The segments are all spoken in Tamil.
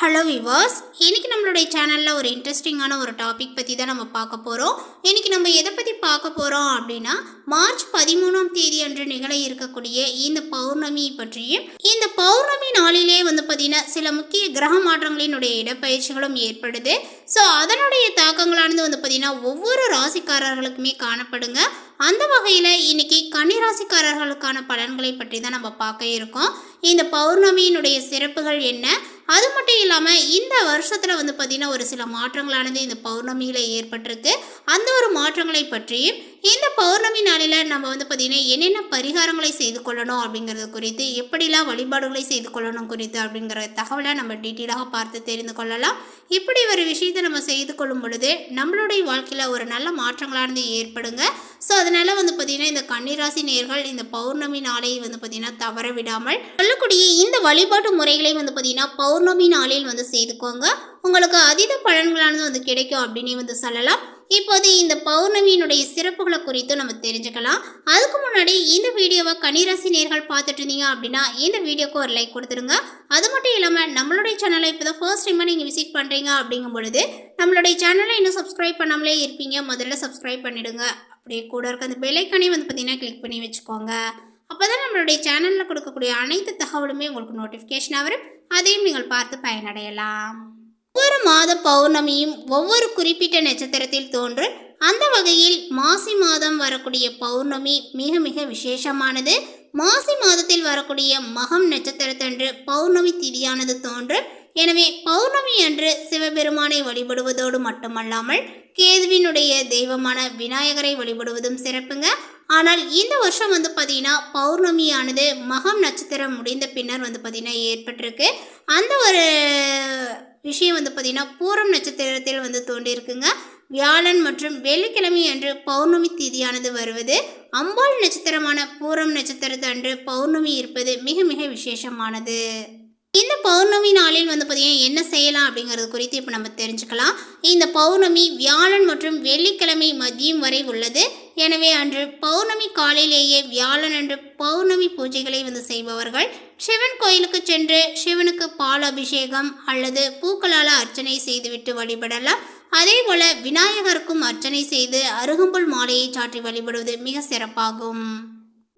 ஹலோ விவாஸ் இன்றைக்கி நம்மளுடைய சேனலில் ஒரு இன்ட்ரெஸ்டிங்கான ஒரு டாபிக் பற்றி தான் நம்ம பார்க்க போகிறோம் இன்றைக்கி நம்ம எதை பற்றி பார்க்க போகிறோம் அப்படின்னா மார்ச் பதிமூணாம் தேதி அன்று நிகழ இருக்கக்கூடிய இந்த பௌர்ணமி பற்றியும் இந்த பௌர்ணமி நாளிலே வந்து பார்த்திங்கன்னா சில முக்கிய கிரக மாற்றங்களினுடைய இடப்பயிற்சிகளும் ஏற்படுது. ஸோ அதனுடைய தாக்கங்களானது வந்து பார்த்திங்கன்னா ஒவ்வொரு ராசிக்காரர்களுக்குமே காணப்படுங்க. அந்த வகையில் இன்னைக்கு கன்னிராசிக்காரர்களுக்கான பலன்களை பற்றி தான் நம்ம பார்க்க இருக்கோம். இந்த பௌர்ணமியினுடைய சிறப்புகள் என்ன? அது மட்டும் இல்லாமல் இந்த வருஷத்தில் வந்து பார்த்திங்கன்னா ஒரு சில மாற்றங்களானது இந்த பௌர்ணமியில் ஏற்பட்டிருக்கு. அந்த ஒரு மாற்றங்களை பற்றியும் இந்த பௌர்ணமி நாளில் நம்ம வந்து பார்த்திங்கன்னா என்னென்ன பரிகாரங்களை செய்து கொள்ளணும் அப்படிங்கிறது குறித்து எப்படிலாம் வழிபாடுகளை செய்து கொள்ளணும் குறித்து அப்படிங்கிற தகவலை நம்ம டீட்டெயிலாக பார்த்து தெரிந்து கொள்ளலாம். இப்படி ஒரு விஷயத்தை நம்ம செய்து கொள்ளும் பொழுது நம்மளுடைய வாழ்க்கையில் ஒரு நல்ல மாற்றங்களானது ஏற்படுங்க. ஸோ அதனால் வந்து பார்த்திங்கன்னா இந்த கன்னிராசி நேர்கள் இந்த பௌர்ணமி நாளை வந்து பார்த்திங்கன்னா தவற விடாமல் சொல்லக்கூடிய இந்த வழிபாட்டு முறைகளை வந்து பார்த்திங்கன்னா பௌர்ணமி நாளில் வந்து செய்துக்கோங்க. உங்களுக்கு அதீத பலன்களானது வந்து கிடைக்கும் அப்படின்னு வந்து சொல்லலாம். இப்போது இந்த பௌர்ணமியினுடைய சிறப்புகளை குறித்து நம்ம தெரிஞ்சுக்கலாம். அதுக்கு முன்னாடி இந்த வீடியோவை கன்னிராசி நேர்கள் பார்த்துட்டு இருந்தீங்க அப்படின்னா இந்த வீடியோக்கு ஒரு லைக் கொடுத்துருங்க அது மட்டும் இல்லாமல் நம்மளுடைய சேனலை இப்போ தான் ஃபர்ஸ்ட் டைமாக நீங்கள் விசிட் பண்ணுறீங்க அப்படிங்கும் பொழுது நம்மளுடைய சேனலை இன்னும் சப்ஸ்கிரைப் பண்ணாமலே இருப்பீங்க. முதல்ல சப்ஸ்கிரைப் பண்ணிவிடுங்க அப்படியே கூட இருக்க அந்த பெலைக்கானே வந்து பார்த்தீங்கன்னா கிளிக் பண்ணி வச்சுக்கோங்க. அப்போ தான் நம்மளுடைய சேனலில் கொடுக்கக்கூடிய அனைத்து தகவலுமே உங்களுக்கு நோட்டிஃபிகேஷனாக வரும் அதையும் நீங்கள் பார்த்து பயனடையலாம். ஒவ்வொரு மாத பௌர்ணமியும் ஒவ்வொரு குறிப்பிட்ட நட்சத்திரத்தில் தோன்றும் அந்த வகையில் மாசி மாதம் வரக்கூடிய பௌர்ணமி மிக மிக விசேஷமானது. மாசி மாதத்தில் வரக்கூடிய மகம் நட்சத்திரத்தன்று பௌர்ணமி திதியானது தோன்றும் எனவே பௌர்ணமி அன்று சிவபெருமானை வழிபடுவதோடு மட்டுமல்லாமல் கேதுவினுடைய தெய்வமான விநாயகரை வழிபடுவதும் சிறப்புங்க. ஆனால் இந்த வருஷம் வந்து பார்த்தீங்கன்னா பௌர்ணமியானது மகம் நட்சத்திரம் முடிந்த பின்னர் வந்து பார்த்திங்கன்னா ஏற்பட்டிருக்கு. அந்த ஒரு விஷயம் வந்து பார்த்திங்கன்னா பூரம் நட்சத்திரத்தில் வந்து தோன்றியிருக்குங்க வியாழன் மற்றும் வெள்ளிக்கிழமை அன்று பௌர்ணமி தேதியானது வருவது. அம்பாள் நட்சத்திரமான பூரம் நட்சத்திரத்து அன்று பௌர்ணமி இருப்பது மிக மிக விசேஷமானது. இந்த பௌர்ணமி நாளில் வந்து பார்த்திங்கன்னா என்ன செய்யலாம் அப்படிங்கிறது குறித்து இப்போ நம்ம தெரிஞ்சுக்கலாம். இந்த பௌர்ணமி வியாழன் மற்றும் வெள்ளிக்கிழமை மதியம் வரை உள்ளது. எனவே அன்று பௌர்ணமி காலையிலேயே வியாழன் அன்று பௌர்ணமி பூஜைகளை வந்து செய்பவர்கள் சிவன் கோயிலுக்கு சென்று சிவனுக்கு பால் அபிஷேகம் அல்லது பூக்களால் அர்ச்சனை செய்துவிட்டு வழிபடலாம். அதே போல விநாயகருக்கும் அர்ச்சனை செய்து அருகம்புல் மாலையை சாற்றி வழிபடுவது மிக சிறப்பாகும்.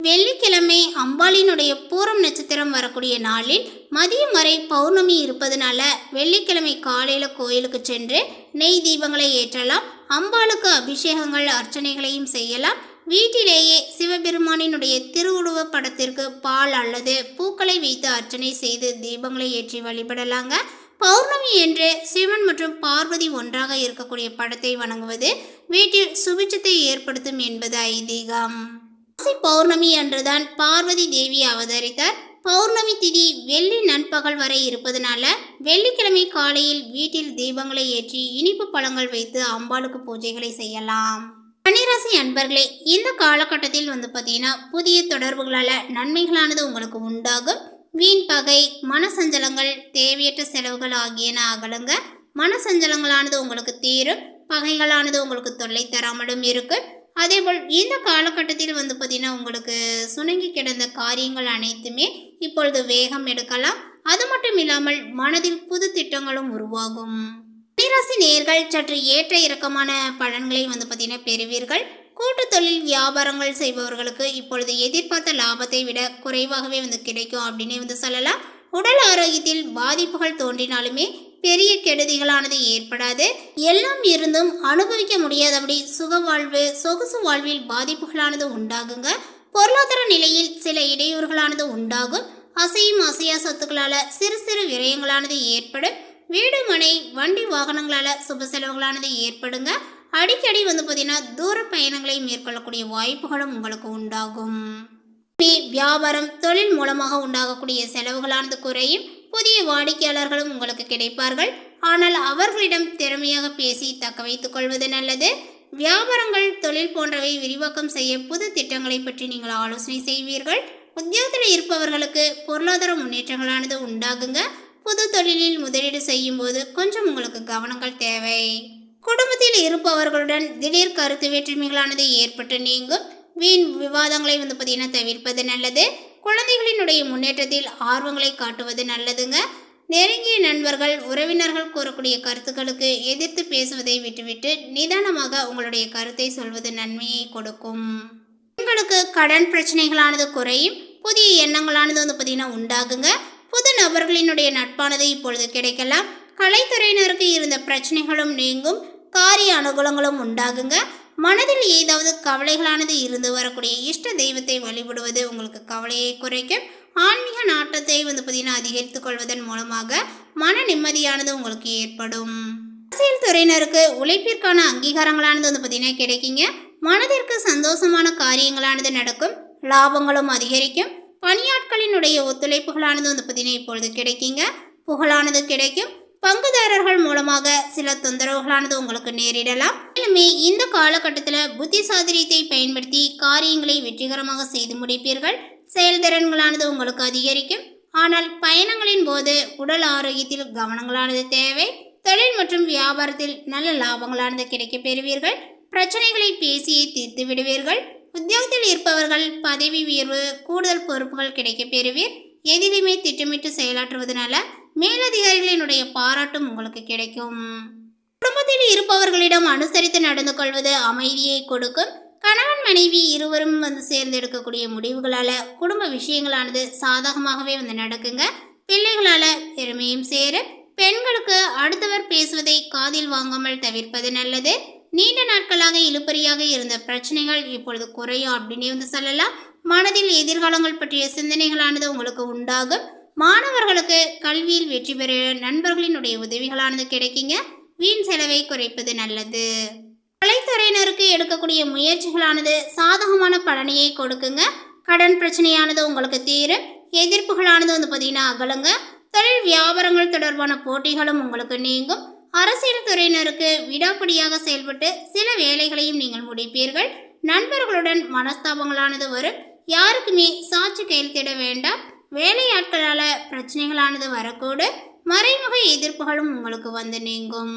வெள்ளிக்கிழமை அம்பாளினுடைய பூரம் நட்சத்திரம் வரக்கூடிய நாளில் மதியம் வரை பௌர்ணமி இருப்பதனால வெள்ளிக்கிழமை காலையில் கோயிலுக்கு சென்று நெய் தீபங்களை ஏற்றலாம். அம்பாளுக்கு அபிஷேகங்கள் அர்ச்சனைகளையும் செய்யலாம். வீட்டிலேயே சிவபெருமானினுடைய திருவுருவ படத்திற்கு பால் அல்லது பூக்களை வைத்து அர்ச்சனை செய்து தீபங்களை ஏற்றி வழிபடலாங்க. பௌர்ணமி என்று சிவன் மற்றும் பார்வதி ஒன்றாக இருக்கக்கூடிய படத்தை வணங்குவது வீட்டில் சுபிட்சத்தை ஏற்படுத்தும் என்பது ஐதீகம். பௌர்ணமி அன்றுதான் பார்வதி தேவி அவதரித்தார். பௌர்ணமி திதி வெள்ளி நண்பகல் வரை இருப்பதனால வெள்ளிக்கிழமை காலையில் வீட்டில் தீபங்களை ஏற்றி இனிப்பு பழங்கள் வைத்து அம்பாளுக்கு பூஜைகளை செய்யலாம். கன்னிராசி அன்பர்களே இந்த காலகட்டத்தில் வந்து பார்த்தீங்கன்னா புதிய தொடர்புகளால் நன்மைகளானது உங்களுக்கு உண்டாகும். வீண் பகை மனசஞ்சலங்கள் தேவையற்ற செலவுகள் ஆகியன அகலுங்க. மனசஞ்சலங்களானது உங்களுக்கு தீரும். பகைகளானது உங்களுக்கு தொல்லை தராமலும் இருக்கும் அதேபோல் இந்த காலகட்டத்தில் வந்து பார்த்திங்கன்னா உங்களுக்கு சுணங்கி கிடந்த காரியங்கள் அனைத்துமே இப்பொழுது வேகம் எடுக்கலாம். அது மட்டும் இல்லாமல் மனதில் புது திட்டங்களும் உருவாகும். கன்னிராசி நேர்கள் சற்று ஏற்ற இறக்கமான பலன்களை வந்து பார்த்தீங்கன்னா பெறுவீர்கள். கூட்டு தொழில் வியாபாரங்கள் செய்பவர்களுக்கு இப்பொழுது எதிர்பார்த்த லாபத்தை விட குறைவாகவே வந்து கிடைக்கும் அப்படின்னே வந்து சொல்லலாம். உடல் ஆரோக்கியத்தில் பாதிப்புகள் தோன்றினாலுமே பெரிய கெடுதிகளானது ஏற்படாது. எல்லாம் இருந்தும் அனுபவிக்க முடியாதபடி சுக வாழ்வு சொகுசு வாழ்வில் பாதிப்புகளானது உண்டாகுங்க. பொருளாதார நிலையில் சில இடையூறுகளானது உண்டாகும். அசையும் அசையா சொத்துக்களால் சிறு சிறு விரயங்களானது ஏற்படும். வீடு மனை வண்டி வாகனங்களால் சுப செலவுகளானது ஏற்படுங்க. அடிக்கடி வந்து பார்த்தீங்கன்னா தூர பயணங்களை மேற்கொள்ளக்கூடிய வாய்ப்புகளும் உங்களுக்கு உண்டாகும். வியாபாரம் தொழில் மூலமாக உண்டாகக்கூடிய செலவுகளானது குறையும். புதிய வாடிக்கையாளர்களும் உங்களுக்கு கிடைப்பார்கள். ஆனால் அவர்களிடம் திறமையாக பேசி தக்க வைத்துக் கொள்வது நல்லது. வியாபாரங்கள் தொழில் போன்றவை விரிவாக்கம் செய்ய புது திட்டங்களை பற்றி நீங்கள் ஆலோசனை செய்வீர்கள். உத்தியோகத்தில் இருப்பவர்களுக்கு பொருளாதார முன்னேற்றங்களானது உண்டாகுங்க. புது தொழிலில் முதலீடு செய்யும் போது கொஞ்சம் உங்களுக்கு கவனங்கள் தேவை. குடும்பத்தில் இருப்பவர்களுடன் திடீர் கருத்து வேற்றுமைகளானது ஏற்பட்டு நீங்கும். வீண் விவாதங்களை வந்து பார்த்தீங்கன்னா தவிர்ப்பது நல்லது. குழந்தைகளினுடைய முன்னேற்றத்தில் ஆர்வங்களை காட்டுவது நல்லதுங்க. நெருங்கிய நண்பர்கள் உறவினர்கள் கூறக்கூடிய கருத்துக்களுக்கு எதிர்த்து பேசுவதை விட்டுவிட்டு நிதானமாக உங்களுடைய கருத்தை சொல்வது நன்மையை கொடுக்கும். உங்களுக்கு கடன் பிரச்சனைகளானது குறையும். புதிய எண்ணங்களானது வந்து பார்த்திங்கன்னா உண்டாகுங்க. புது நபர்களினுடைய நட்பானது இப்பொழுது கிடைக்கலாம். கலைத்துறையினருக்கு இருந்த பிரச்சனைகளும் நீங்கும். காரிய அனுகூலங்களும் உண்டாகுங்க. மனதில் ஏதாவது கவலைகளானது இருந்து வரக்கூடிய இஷ்ட தெய்வத்தை வழிபடுவது உங்களுக்கு கவலையை குறைக்கும். ஆன்மீக நாட்டத்தை வந்து பார்த்தீங்கன்னா அதிகரித்துக் கொள்வதன் மூலமாக மன நிம்மதியானது உங்களுக்கு ஏற்படும். அரசியல் துறையினருக்கு உழைப்பிற்கான அங்கீகாரங்களானது வந்து பார்த்தீங்கன்னா கிடைக்குங்க. மனதிற்கு சந்தோஷமான காரியங்களானது நடக்கும். லாபங்களும் அதிகரிக்கும். பணியாட்களினுடைய ஒத்துழைப்புகளானது வந்து பார்த்தீங்கன்னா இப்பொழுது கிடைக்குங்க. புகழானது கிடைக்கும். பங்குதாரர்கள் மூலமாக சில தொந்தரவுகளானது உங்களுக்கு நேரிடலாம். மேலுமே இந்த காலகட்டத்தில் புத்தி சாதரியத்தை பயன்படுத்தி காரியங்களை வெற்றிகரமாக செய்து முடிப்பீர்கள். செயல்திறன்களானது உங்களுக்கு அதிகரிக்கும். ஆனால் பயணங்களின் போது உடல் ஆரோக்கியத்தில் கவனங்களானது தேவை. தொழில் மற்றும் வியாபாரத்தில் நல்ல லாபங்களானது கிடைக்கப் பெறுவீர்கள். பிரச்சனைகளை பேசியே தீர்த்து விடுவீர்கள். உத்தியோகத்தில் இருப்பவர்கள் பதவி உயர்வு கூடுதல் பொறுப்புகள் கிடைக்கப் பெறுவீர். எதிலுமே திட்டமிட்டு செயலாற்றுவதனால மேலதிகாரிகளினுடைய பாராட்டும் உங்களுக்கு கிடைக்கும். குடும்பத்தில் இருப்பவர்களிடம் அனுசரித்து நடந்து கொள்வது அமைதியை கொடுக்கும். கணவன் மனைவி இருவரும் வந்து சேர்ந்து எடுக்கக்கூடிய முடிவுகளால் குடும்ப விஷயங்களானது சாதகமாகவே வந்து நடக்குங்க. பிள்ளைகளால் பெருமையும் சேர பெண்களுக்கு அடுத்தவர் பேசுவதை காதில் வாங்காமல் தவிர்ப்பது நல்லது. நீண்ட நாட்களாக இழுபறியாக இருந்த பிரச்சனைகள் இப்பொழுது குறையும் அப்படின்னே வந்து சொல்லலாம். மனதில் எதிர்காலங்கள் பற்றிய சிந்தனைகளானது உங்களுக்கு உண்டாகும். மாணவர்களுக்கு கல்வியில் வெற்றி பெற நண்பர்களினுடைய உதவிகளானது கிடைக்குங்க. வீண் செலவை குறைப்பது நல்லது. கலைத்துறையினருக்கு எடுக்கக்கூடிய முயற்சிகளானது சாதகமான பலனையை கொடுக்குங்க. கடன் பிரச்சனையானது உங்களுக்கு தீரும். எதிர்ப்புகளானது வந்து பார்த்தீங்கன்னா அகலுங்க. தொழில் வியாபாரங்கள் தொடர்பான போட்டிகளும் உங்களுக்கு நீங்கும். அரசியல் துறையினருக்கு விடாப்படியாக செயல்பட்டு சில வேலைகளையும் நீங்கள் முடிப்பீர்கள். நண்பர்களுடன் மனஸ்தாபங்களானது வரும். யாருக்குமே சாட்சி கையெழுத்திட வேண்டாம். வேலையாட்களால் பிரச்சனைகளானது வரக்கூடு. மறைமுக எதிர்ப்புகளும் உங்களுக்கு வந்து நீங்கும்.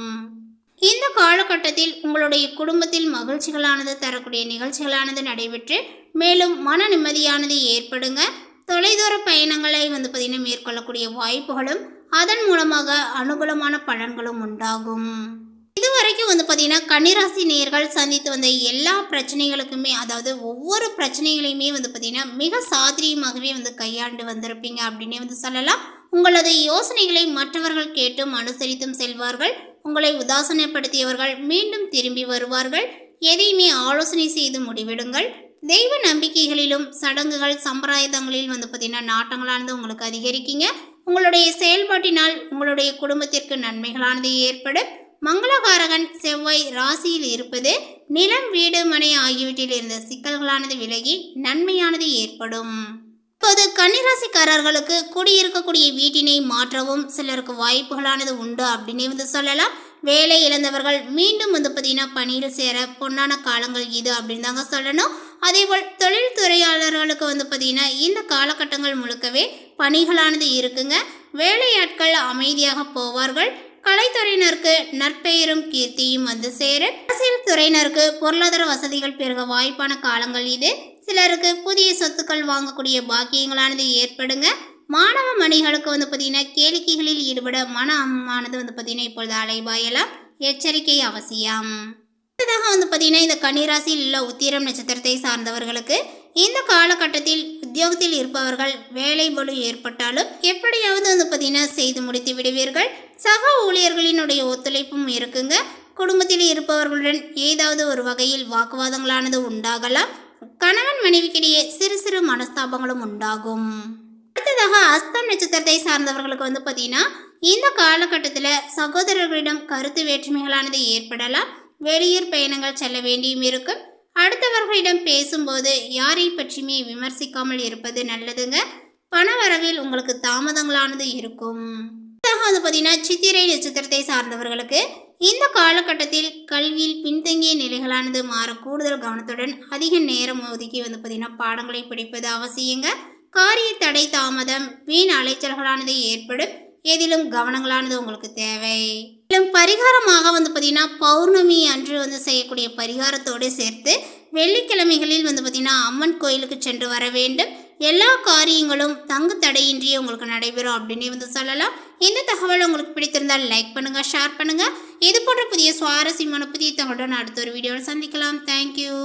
இந்த காலகட்டத்தில் உங்களுடைய குடும்பத்தில் மகிழ்ச்சிகளானது தரக்கூடிய நிகழ்ச்சிகளானது நடைபெற்று மேலும் மன நிம்மதியானது ஏற்படுங்க. தொலைதூர பயணங்களை வந்து பார்த்திங்கன்னா மேற்கொள்ளக்கூடிய வாய்ப்புகளும் அதன் மூலமாக அனுகூலமான பலன்களும் உண்டாகும். இதுவரைக்கும் வந்து பார்த்தீங்கன்னா கன்னிராசி நேர்கள் சந்தித்து வந்த எல்லா பிரச்சனைகளுக்குமே அதாவது ஒவ்வொரு பிரச்சனைகளையுமே வந்து பார்த்தீங்கன்னா மிக சாதிரியமாகவே வந்து கையாண்டு வந்திருப்பீங்க அப்படின்னே வந்து சொல்லலாம். உங்களது யோசனைகளை மற்றவர்கள் கேட்டும் அனுசரித்தும் செல்வார்கள். உங்களை உதாசனப்படுத்தியவர்கள் மீண்டும் திரும்பி வருவார்கள். எதையுமே ஆலோசனை செய்து முடிவெடுங்கள். தெய்வ நம்பிக்கைகளிலும் சடங்குகள் சம்பிரதாயங்களில் வந்து பார்த்தீங்கன்னா நாட்டங்களானது உங்களுக்கு அதிகரிக்குங்க. உங்களுடைய செயல்பாட்டினால் உங்களுடைய குடும்பத்திற்கு நன்மைகளானது ஏற்படும். மங்களகாரகன் செவ்வாய் ராசியில் இருப்பது நிலம் வீடு மனை ஆகியவற்றில் இருந்த சிக்கல்களானது விலகி நன்மையானது ஏற்படும். இப்போது கன்னிராசிக்காரர்களுக்கு குடியிருக்கக்கூடிய வீட்டினை மாற்றவும் சிலருக்கு வாய்ப்புகளானது உண்டு அப்படின்னே வந்து சொல்லலாம். வேலை இழந்தவர்கள் மீண்டும் வந்து பார்த்தீங்கன்னா பணியில் சேர பொன்னான காலங்கள் இது அப்படின்னு தாங்க சொல்லணும். அதேபோல் தொழில்துறையாளர்களுக்கு வந்து பார்த்தீங்கன்னா இந்த காலகட்டங்கள் முழுக்கவே பணிகளானது இருக்குங்க. வேலையாட்கள் அமைதியாக போவார்கள். கலைத்துறையினருக்கு நற்பெயரும் கீர்த்தியும் வந்து சேரும் அரசியல் துறையினருக்கு பொருளாதார வசதிகள் பெருக வாய்ப்பான காலங்கள் இது. சிலருக்கு புதிய சொத்துக்கள் வாங்கக்கூடிய பாக்கியங்களானது ஏற்படுங்க. மாணவ மணிகளுக்கு வந்து பார்த்தீங்கன்னா கேளிக்கைகளில் ஈடுபட மன அம்மானது வந்து பார்த்தீங்கன்னா இப்பொழுது அலைபாயலாம். எச்சரிக்கை அவசியம். அடுத்ததாக வந்து பார்த்தீங்கன்னா இந்த கன்னிராசியில் உள்ள உத்திரம் நட்சத்திரத்தை சார்ந்தவர்களுக்கு இந்த காலகட்டத்தில் உத்தியோகத்தில் இருப்பவர்கள் வேலை பலு ஏற்பட்டாலும் எப்படியாவது வந்து பார்த்தீங்கன்னா செய்து முடித்து விடுவீர்கள். சக ஊழியர்களினுடைய ஒத்துழைப்பும் இருக்குங்க. குடும்பத்தில் இருப்பவர்களுடன் ஏதாவது ஒரு வகையில் வாக்குவாதங்களானது உண்டாகலாம். கணவன் மனைவிக்கிடையே சிறு சிறு மனஸ்தாபங்களும் உண்டாகும். அடுத்ததாக அஸ்தம் நட்சத்திரத்தை சார்ந்தவர்களுக்கு வந்து பார்த்தீங்கன்னா இந்த காலகட்டத்தில் சகோதரர்களிடம் கருத்து வேற்றுமைகளானது ஏற்படலாம். வெளியூர் பயணங்கள் செல்ல வேண்டியும் இருக்கும். அடுத்தவர்களிடம் பேசும்போது யாரை பற்றியுமே விமர்சிக்காமல் இருப்பது நல்லதுங்க. பணவரவில் உங்களுக்கு தாமதங்களானது இருக்கும். வந்து பார்த்தீங்கன்னா சித்திரை நட்சத்திரத்தை சார்ந்தவர்களுக்கு இந்த காலகட்டத்தில் கல்வியில் பின்தங்கிய நிலைகளானது மாற கூடுதல் கவனத்துடன் அதிக நேரம் ஒதுக்கி வந்து பார்த்தீங்கன்னா பாடங்களை படிப்பது அவசியங்க. காரிய தடை தாமதம் வீண் அலைச்சல்களானது ஏற்படும். எதிலும் கவனங்களானது உங்களுக்கு தேவை. மேலும் பரிகாரமாக வந்து பார்த்திங்கன்னா பௌர்ணமி அன்று வந்து செய்யக்கூடிய பரிகாரத்தோடு சேர்த்து வெள்ளிக்கிழமைகளில் வந்து பார்த்திங்கன்னா அம்மன் கோயிலுக்கு சென்று வர வேண்டும். எல்லா காரியங்களும் தங்கு தடையின்றி உங்களுக்கு நடைபெறும் அப்படின்னு வந்து சொல்லலாம். இந்த தகவல் உங்களுக்கு பிடித்திருந்தால் லைக் பண்ணுங்கள் ஷேர் பண்ணுங்கள் இது போன்ற புதிய சுவாரஸ்யமான புதிய தகவலுடன் அடுத்த ஒரு வீடியோவில் சந்திக்கலாம். தேங்க்யூ